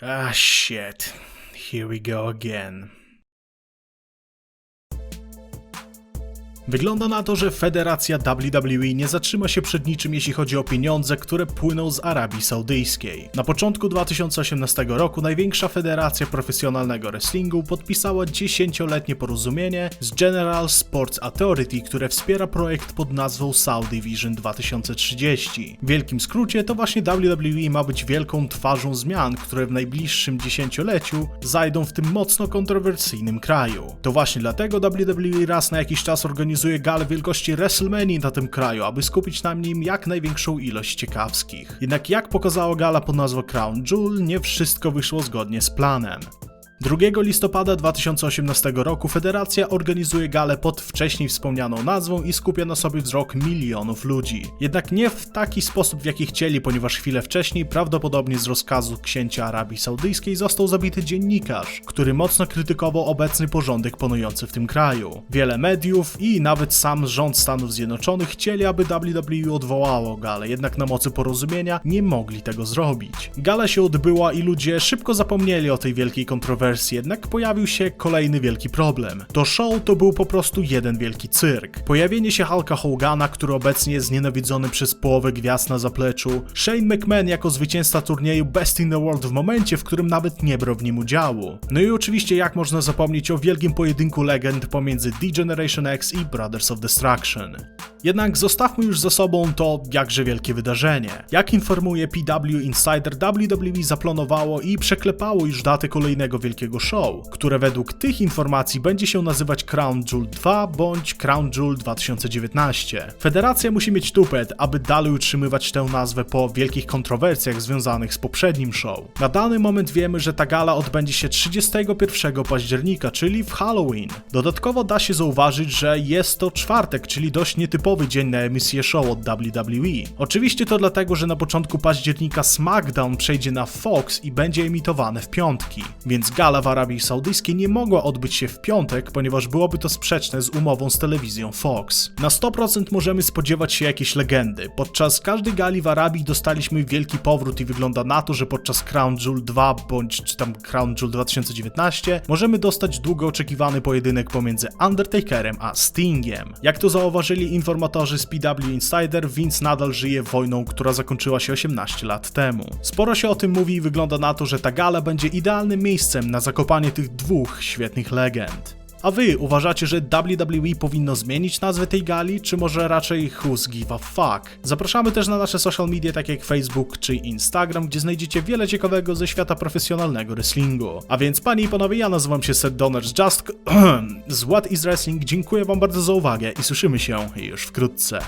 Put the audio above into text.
Ah, shit. Here we go again. Wygląda na to, że federacja WWE nie zatrzyma się przed niczym, jeśli chodzi o pieniądze, które płyną z Arabii Saudyjskiej. Na początku 2018 roku największa federacja profesjonalnego wrestlingu podpisała 10-letnie porozumienie z General Sports Authority, które wspiera projekt pod nazwą Saudi Vision 2030. W wielkim skrócie to właśnie WWE ma być wielką twarzą zmian, które w najbliższym dziesięcioleciu zajdą w tym mocno kontrowersyjnym kraju. To właśnie dlatego WWE raz na jakiś czas organizuje galę wielkości WrestleMania na tym kraju, aby skupić na nim jak największą ilość ciekawskich. Jednak jak pokazała gala pod nazwą Crown Jewel, nie wszystko wyszło zgodnie z planem. 2 listopada 2018 roku federacja organizuje galę pod wcześniej wspomnianą nazwą i skupia na sobie wzrok milionów ludzi. Jednak nie w taki sposób, w jaki chcieli, ponieważ chwilę wcześniej, prawdopodobnie z rozkazu księcia Arabii Saudyjskiej, został zabity dziennikarz, który mocno krytykował obecny porządek panujący w tym kraju. Wiele mediów i nawet sam rząd Stanów Zjednoczonych chcieli, aby WWE odwołało galę, jednak na mocy porozumienia nie mogli tego zrobić. Gala się odbyła i ludzie szybko zapomnieli o tej wielkiej kontrowersji, jednak pojawił się kolejny wielki problem. To show to był po prostu jeden wielki cyrk. Pojawienie się Hulka Hogana, który obecnie jest nienawidzony przez połowę gwiazd na zapleczu, Shane McMahon jako zwycięzca turnieju Best in the World w momencie, w którym nawet nie brał w nim udziału. No i oczywiście jak można zapomnieć o wielkim pojedynku legend pomiędzy D-Generation X i Brothers of Destruction. Jednak zostawmy już za sobą to jakże wielkie wydarzenie. Jak informuje PW Insider, WWE zaplanowało i przeklepało już datę kolejnego wielkiego show, które według tych informacji będzie się nazywać Crown Jewel 2 bądź Crown Jewel 2019. Federacja musi mieć tupet, aby dalej utrzymywać tę nazwę po wielkich kontrowersjach związanych z poprzednim show. Na dany moment wiemy, że ta gala odbędzie się 31 października, czyli w Halloween. Dodatkowo da się zauważyć, że jest to czwartek, czyli dość nietypowy dzień na emisję show od WWE. Oczywiście to dlatego, że na początku października SmackDown przejdzie na Fox i będzie emitowane w piątki, więc gala w Arabii Saudyjskiej nie mogła odbyć się w piątek, ponieważ byłoby to sprzeczne z umową z telewizją Fox. Na 100% możemy spodziewać się jakiejś legendy. Podczas każdej gali w Arabii dostaliśmy wielki powrót i wygląda na to, że podczas Crown Jewel 2 bądź czy tam Crown Jewel 2019 możemy dostać długo oczekiwany pojedynek pomiędzy Undertakerem a Stingiem. Jak to zauważyli informatorzy z PW Insider, Vince nadal żyje wojną, która zakończyła się 18 lat temu. Sporo się o tym mówi i wygląda na to, że ta gala będzie idealnym miejscem na zakopanie tych dwóch świetnych legend. A wy uważacie, że WWE powinno zmienić nazwę tej gali, czy może raczej who's give a fuck? Zapraszamy też na nasze social media takie jak Facebook czy Instagram, gdzie znajdziecie wiele ciekawego ze świata profesjonalnego wrestlingu. A więc panie i panowie, ja nazywam się Seth Donners Just z What is Wrestling. Dziękuję wam bardzo za uwagę i słyszymy się już wkrótce.